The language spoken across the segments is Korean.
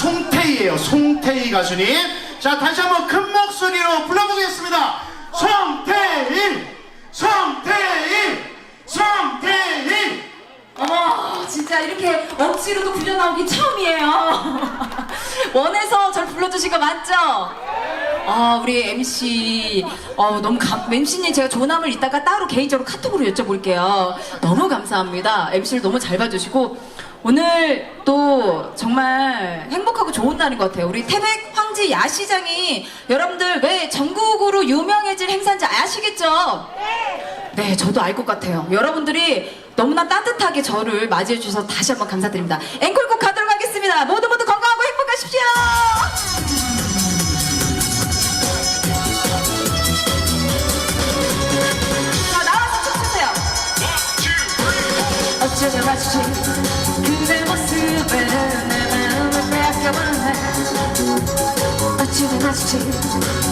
송태희예요. 송태희 가수님. 자, 다시 한번 큰 목소리로 불러보겠습니다. 송태희! 송태희! 송태희! 어머, 진짜 이렇게 억지로도 불려 나오기 처음이에요. 원해서 절 불러주신 거 맞죠? 아, 우리 MC, 어, 너무 감, MC님 제가 조남을 이따가 따로 개인적으로 카톡으로 여쭤볼게요. 너무 감사합니다. MC를 너무 잘 봐주시고, 오늘 또 정말 행복하고 좋은 날인 것 같아요. 우리 태백 황지 야시장이 여러분들 왜 전국으로 유명해질 행사인지 아시겠죠? 네, 저도 알 것 같아요. 여러분들이 너무나 따뜻하게 저를 맞이해 주셔서 다시 한번 감사드립니다. 앵콜곡 가도록 하겠습니다. 모두 모두 건강하고 행복하십시오. 자, 나와서 춤추세요. 어쩌다 마주치 어쩌다 마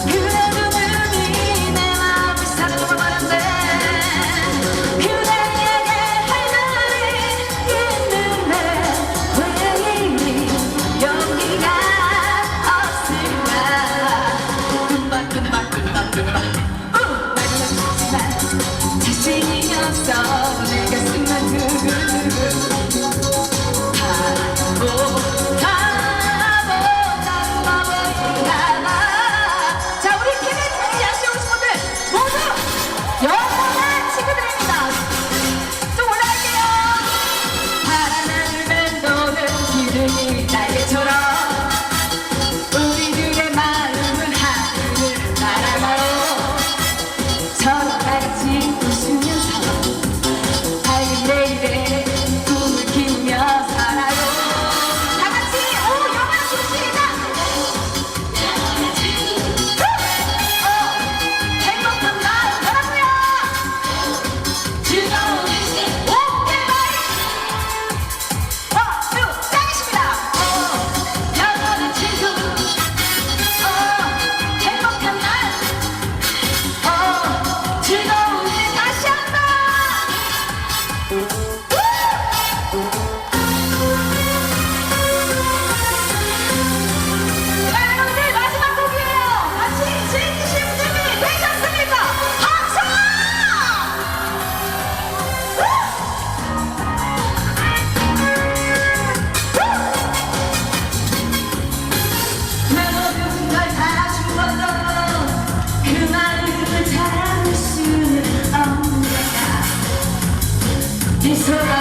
들어가